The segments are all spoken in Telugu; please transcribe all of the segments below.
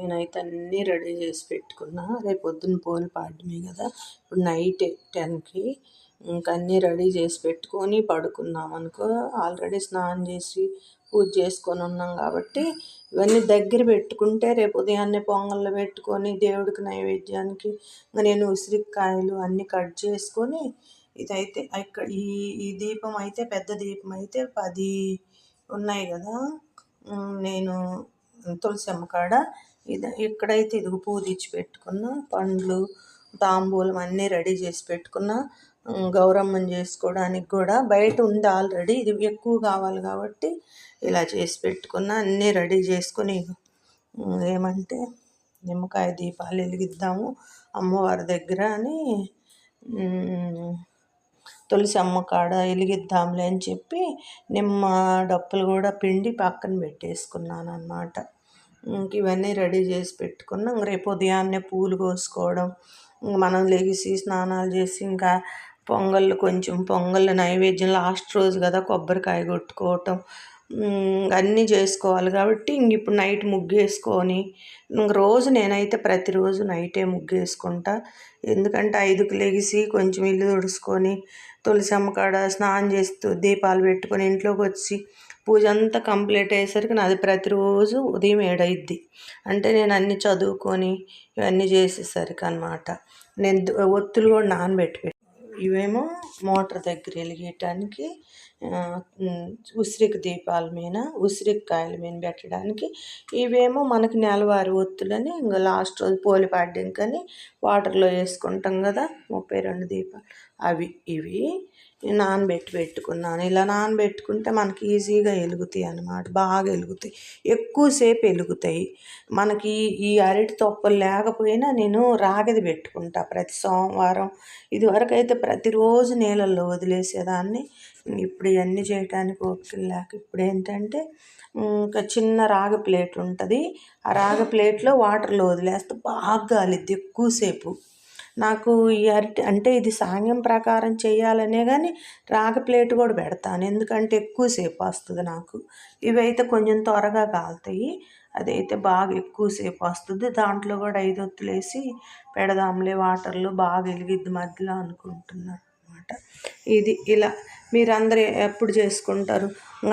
నేనైతే అన్నీ రెడీ చేసి పెట్టుకున్నా. రేపు పొద్దున్న పోలు పాడమే కదా. ఇప్పుడు నైట్ టెన్కి ఇంకా అన్నీ రెడీ చేసి పెట్టుకొని పడుకున్నాం అనుకో. ఆల్రెడీ స్నానం చేసి పూజ చేసుకొని ఉన్నాం కాబట్టి ఇవన్నీ దగ్గర పెట్టుకుంటే రేపు ఉదయాన్నే పొంగల్లో పెట్టుకొని దేవుడికి నైవేద్యానికి ఇంకా నేను ఉసిరికాయలు అన్నీ కట్ చేసుకొని ఇదైతే ఇక్కడ ఈ ఈ దీపం అయితే పెద్ద దీపం అయితే పది ఉన్నాయి కదా. నేను తులసమ్మ కాడ ఇది ఇక్కడైతే ఇదిగో పూజ పెట్టుకున్న పండ్లు తాంబూలం అన్నీ రెడీ చేసి పెట్టుకున్న గౌరమ్మని చేసుకోవడానికి కూడా బయట ఉంది ఆల్రెడీ. ఇది ఎక్కువ కావాలి కాబట్టి ఇలా చేసి పెట్టుకున్న అన్నీ రెడీ చేసుకుని ఏమంటే నిమ్మకాయ దీపాలు వెలిగిద్దాము అమ్మవారి దగ్గర అని తులసి అమ్మ కాడ వెలిగిద్దాంలే అని చెప్పి నిమ్మ డప్పులు కూడా పిండి పక్కన పెట్టేసుకున్నాను అనమాట ఇవన్నీ రెడీ చేసి పెట్టుకున్నాం. రేపు ఉదయాన్నే పూలు కోసుకోవడం మనం లెగిసి స్నానాలు చేసి ఇంకా పొంగళ్ళు కొంచెం పొంగళ్ళు నైవేద్యం లాస్ట్ రోజు కదా కొబ్బరికాయ కొట్టుకోవటం అన్నీ చేసుకోవాలి కాబట్టి ఇంక ఇప్పుడు నైట్ ముగ్గేసుకొని ఇంక రోజు నేనైతే ప్రతిరోజు నైటే ముగ్గేసుకుంటా. ఎందుకంటే ఐదుకు లెగిసి కొంచెం ఇల్లు తుడుచుకొని తులసమ్మ కాడ స్నానం చేస్తూ దీపాలు పెట్టుకొని ఇంట్లోకి వచ్చి పూజ అంతా కంప్లీట్ అయ్యేసరికి నాది ప్రతిరోజు ఉదయం ఏడైద్ది. అంటే నేను అన్ని చదువుకొని ఇవన్నీ చేసేసరికి అనమాట నేను ఒత్తులు కూడా నానబెట్టి ఇవేమో మోటార్ దగ్గర వెలిగేయటానికి ఉసిరికి దీపాల మీద ఉసిరికాయల మీద పెట్టడానికి ఇవేమో మనకి నెలవారి ఒత్తులని ఇంకా లాస్ట్ రోజు పోలి పాడ్డాకని వాటర్లో వేసుకుంటాం కదా ముప్పై రెండు దీపాలు. అవి ఇవి నానబెట్టి పెట్టుకున్నాను. ఇలా నానబెట్టుకుంటే మనకి ఈజీగా వెలుగుతాయి అన్నమాట బాగా వెలుగుతాయి ఎక్కువసేపు వెలుగుతాయి మనకి ఈ అరటి తొప్పలు లేకపోయినా నేను రాగది పెట్టుకుంటా ప్రతి సోమవారం. ఇదివరకు అయితే ప్రతిరోజు నీళ్ళల్లో వదిలేసేదాన్ని. ఇప్పుడు ఇవన్నీ చేయడానికి ఓపిక లేక ఇప్పుడు ఏంటంటే ఇంకా చిన్న రాగ ప్లేట్ ఉంటుంది. ఆ రాగ ప్లేట్లో వాటర్లో వదిలేస్తే బాగా గాలిద్ది ఎక్కువసేపు నాకు ఈ అరటి అంటే ఇది సాంగ్యం ప్రకారం చేయాలనే కానీ రాగ ప్లేట్ కూడా పెడతాను. ఎందుకంటే ఎక్కువసేపు వస్తుంది నాకు. ఇవైతే కొంచెం త్వరగా కాలుతాయి. అదైతే బాగా ఎక్కువసేపు వస్తుంది. దాంట్లో కూడా ఐదు ఒత్తులేసి పెడదాంలే వాటర్లో. బాగా వెలిగిద్ది మధ్యలో అనుకుంటున్నాను అనమాట ఇది ఇలా మీరందరూ ఎప్పుడు చేసుకుంటారు?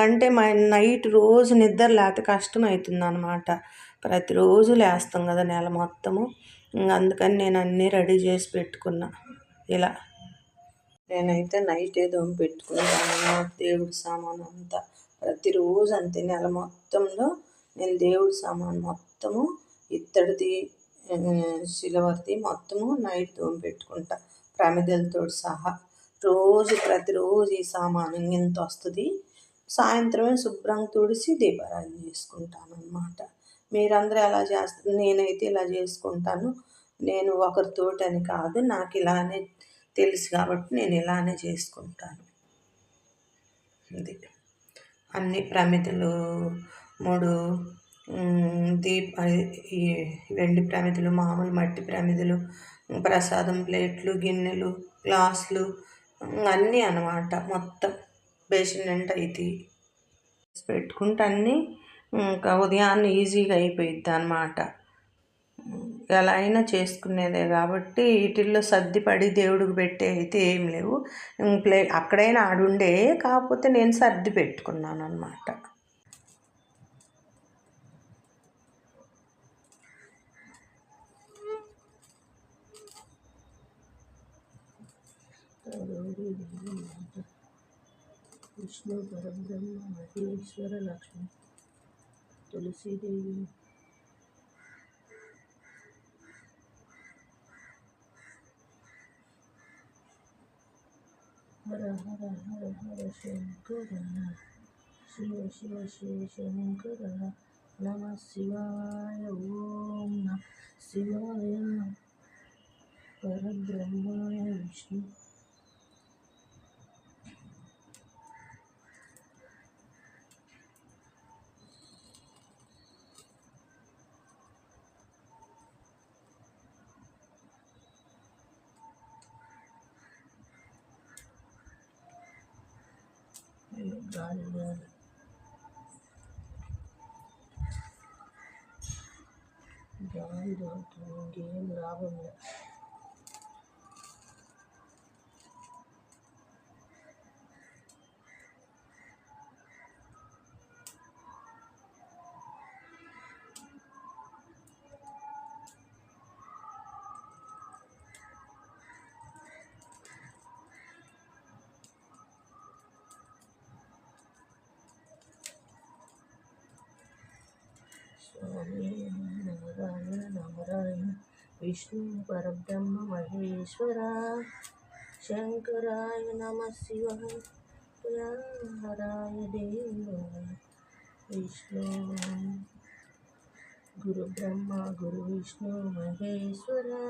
అంటే మా నైట్ రోజు నిద్ర లేకపోతే కష్టం అవుతుంది అనమాట ప్రతిరోజు లేస్తాం కదా నెల మొత్తము. అందుకని నేను అన్నీ రెడీ చేసి పెట్టుకున్నా. ఇలా. నేనైతే నైట్ ఏదో పెట్టుకున్నాను దేవుడి సామాన్ అంతా. ప్రతిరోజు అంతే నెల మొత్తంలో నేను దేవుడి సామాన్ మొత్తము ఇత్తడిది సిల్వర్ది మొత్తము నైట్ దోమి పెట్టుకుంటా. ప్రమిదలతో సహా. రోజు ప్రతిరోజు ఈ సామాను ఇంత వస్తుంది. సాయంత్రమే శుభ్రంగా తుడిసి దీపారాధన చేసుకుంటాను అన్నమాట మీరందరూ ఎలా చేస్తారు నేనైతే ఇలా చేసుకుంటాను. నేను ఒకరితోటని కాదు నాకు ఇలానే తెలుసు కాబట్టి నేను ఇలానే చేసుకుంటాను. ఇది. అన్ని ప్రమితులు మూడు దీప ఈ వెండి ప్రమితులు మామూలు మట్టి ప్రమితులు ప్రసాదం ప్లేట్లు గిన్నెలు గ్లాసులు అన్నీ అనమాట మొత్తం బేసిన్ అంటే ఇది. పెట్టుకుంటే అన్నీ ఇంకా ఉదయాన్నే ఈజీగా అయిపోయిద్ది అనమాట ఎలా అయినా చేసుకునేదే కాబట్టి వీటిల్లో సర్దిపడి దేవుడికి పెట్టే అయితే ఏం లేవు. ప్లే అక్కడైనా ఆడుండే కాకపోతే నేను సర్ది పెట్టుకున్నాను అనమాట విష్ణు పరబ్రహ్మ మహేశ్వర లక్ష్మి. తులసీదేవి హర హర హర హర శంకర శివ శివ శివ శంకర నమ శివాయ ఓం నమ శివాయ పరబ్రహ్మాయ విష్ణు ஜாதி தான் இங்கே லாபம் இல்லை विष्णु परब्रह्म महेश्वरा शंकराय नम शिवाय हराय विष्णु। गुरु ब्रह्मा गुरु विष्णु महेश्वरा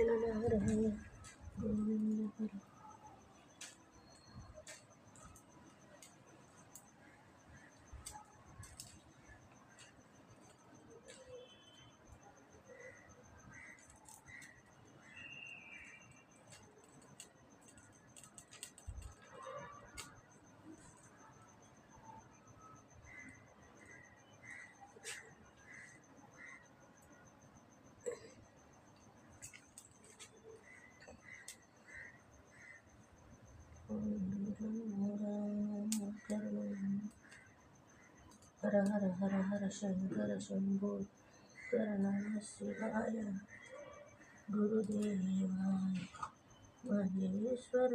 మహేశ్వర నారాయణ हर हर हर शंकर शंभो कर नम शिवाय गुरुदेवाय महेश्वर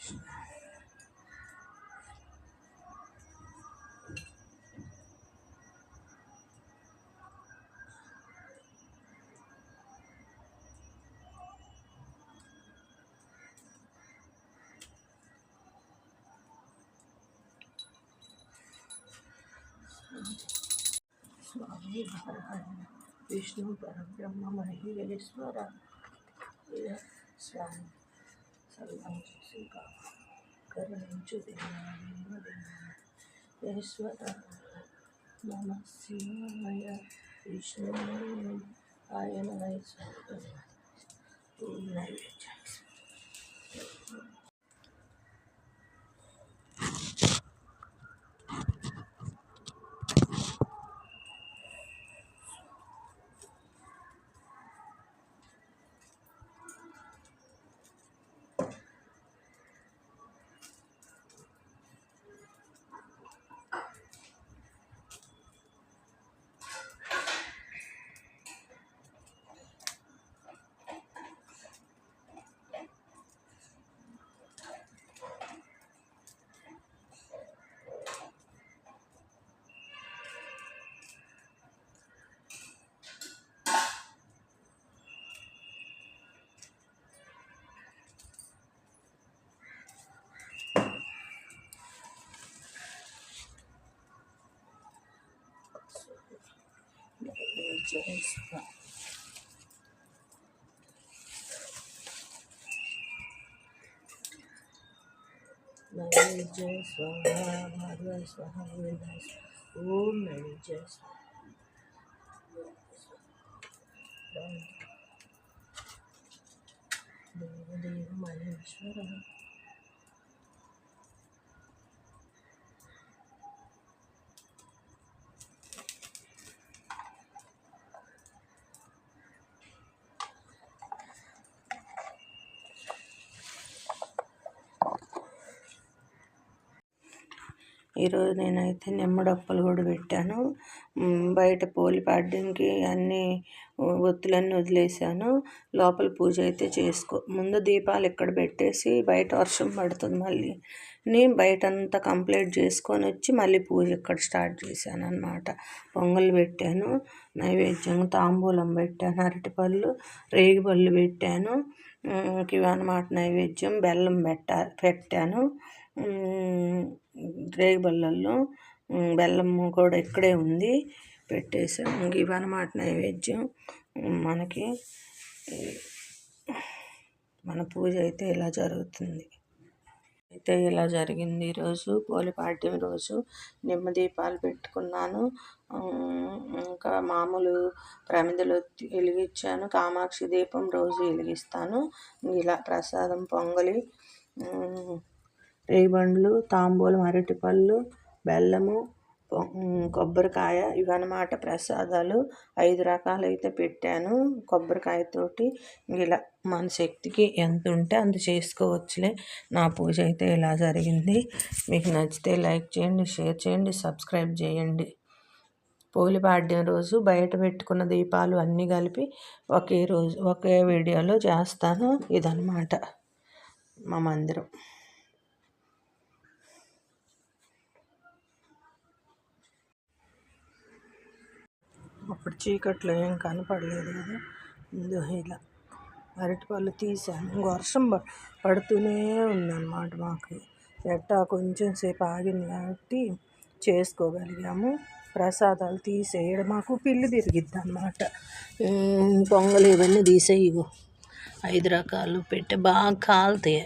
ఓం స్వాహ స్వామి నారాయణ విష్ణు పరబ్రహ్మ మహేశ్వర ఇక స్వామి సర్వం చూసి కరుణించు ఈశ్వర నమ శివాయ విష్ణు ఆయన picture is from. Mary Jai Swaha, Bhagavad Swaha, Vindas, Om Mary Jai Swaha. Devo Devo Maheshwara. ఈరోజు నేనైతే నిమ్మడొప్పలు కూడా పెట్టాను. బయట పోలి పాడడానికి అన్నీ ఒత్తులన్నీ వదిలేసాను. లోపల పూజ అయితే చేసుకో ముందు దీపాలు ఇక్కడ పెట్టేసి బయట వర్షం పడుతుంది మళ్ళీ. నేను బయట అంతా కంప్లీట్ చేసుకొని వచ్చి మళ్ళీ పూజ ఇక్కడ స్టార్ట్ చేశాను అనమాట పొంగల్ పెట్టాను నైవేద్యం తాంబూలం పెట్టాను అరటిపళ్ళు రేగిపళ్ళు పెట్టాను. ఇవన్నమాట నైవేద్యం బెల్లం పెట్ట పెట్టాను. రేగిబల్లల్లో బెల్లం కూడా ఇక్కడే ఉంది. పెట్టేసాం ఇవన్నమాట నైవేద్యం. మనకి మన పూజ అయితే ఇలా జరుగుతుంది. అయితే ఇలా జరిగింది ఈరోజు పోలిపాడ్యం రోజు. నిమ్మ దీపాలు పెట్టుకున్నాను. ఇంకా మామూలు ప్రమిదలు వెలిగించాను. కామాక్షి దీపం రోజు వెలిగిస్తాను. ఇలా ప్రసాదం పొంగలి రేగిబండ్లు తాంబూలం అరటిపళ్ళు బెల్లము కొబ్బరికాయ ఇవన్నమాట ప్రసాదాలు ఐదు రకాలు అయితే పెట్టాను కొబ్బరికాయతోటి ఇలా మన శక్తికి ఎంత ఉంటే అంత చేసుకోవచ్చులే. నా పూజ అయితే ఇలా జరిగింది. మీకు నచ్చితే లైక్ చేయండి షేర్ చేయండి సబ్స్క్రైబ్ చేయండి. పోలిపాడ్యం రోజు బయట పెట్టుకున్న దీపాలు అన్నీ కలిపి ఒకే రోజు ఒకే వీడియోలో చేస్తాను. ఇదన్నమాట మా మందిరం. అప్పుడు చీకట్లో ఏం కనపడలేదు కదా. ముందు ఇలా అరటిపళ్ళు తీసాను వర్షం పడుతూనే ఉందన్నమాట మాకు. ఎట్టా కొంచెం సేపు ఆగింది కాబట్టి చేసుకోగలిగాము. ప్రసాదాలు తీసేయడం మాకు పిల్లి తిరిగిద్ది అనమాట పొంగలు ఇవన్నీ తీసేయవు ఐదు రకాలు పెట్టి బాగా కాలుతాయి.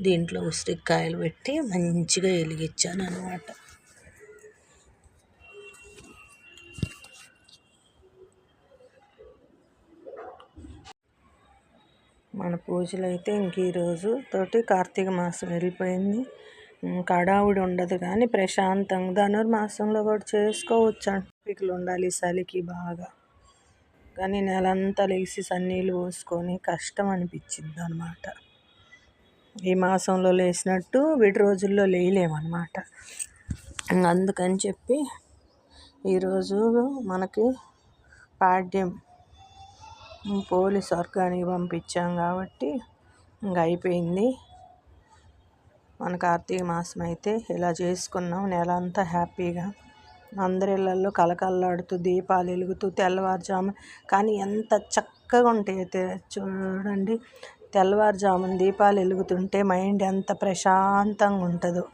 దీంట్లో ఉసిరికాయలు పెట్టి మంచిగా వెలిగించాను అనమాట మన పూజలు అయితే ఇంక ఈరోజు తోటి కార్తీక మాసం వెళ్ళిపోయింది. కడావుడి ఉండదు కానీ ప్రశాంతంగా ధనుర్మాసంలో కూడా చేసుకోవచ్చు అంటికలు ఉండాలి చలికి బాగా. కానీ నెలంతా లేచి సన్నీళ్ళు పోసుకొని కష్టం అనిపించింది అనమాట ఈ మాసంలో లేచినట్టు వీటి రోజుల్లో లేయలేమన్నమాట. అందుకని చెప్పి ఈరోజు మనకి పాడ్యం పోలీస్ వర్గానికి పంపించాం కాబట్టి ఇంక అయిపోయింది. మన కార్తీక మాసం అయితే ఇలా చేసుకున్నాం. నెల అంతా హ్యాపీగా. అందరిళ్ళల్లో కలకల్లాడుతూ దీపాలు వెలుగుతూ తెల్లవారుజాము. కానీ ఎంత చక్కగా ఉంటాయి చూడండి. తెల్లవారుజామున దీపాలు వెలుగుతుంటే మైండ్ ఎంత ప్రశాంతంగా ఉంటుందో.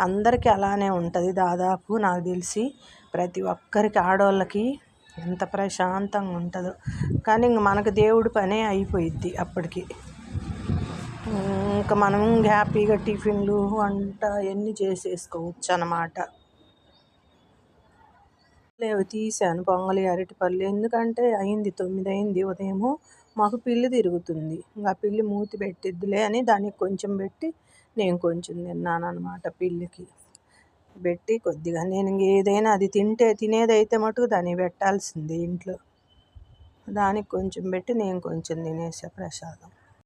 అందరికీ అలానే ఉంటుంది. దాదాపు నాకు తెలిసి ప్రతి ఒక్కరికి ఆడవాళ్ళకి ఎంత ప్రశాంతంగా ఉంటుందో. కానీ ఇంక మనకు దేవుడి పనే అయిపోయిద్ది అప్పటికి. ఇంకా మనం హ్యాపీగా టిఫిన్లు వంట అవన్నీ చేసేసుకోవచ్చు అన్నమాట. లేవు తీసాను పొంగలి అరటిపళ్ళు ఎందుకంటే అయింది తొమ్మిది అయింది ఉదయము మాకు పిల్లి తిరుగుతుంది. ఇంకా పిల్లి మూతి పెట్టిద్దిలే అని దానికి కొంచెం పెట్టి నేను కొంచెం తిన్నాను అనమాట పిల్లికి. పెట్టి కొద్దిగా నేను ఏదైనా అది తింటే తినేదైతే మటుకు దాన్ని పెట్టాల్సిందే ఇంట్లో. దానికి కొంచెం పెట్టి నేను కొంచెం తినేసా ప్రసాదం.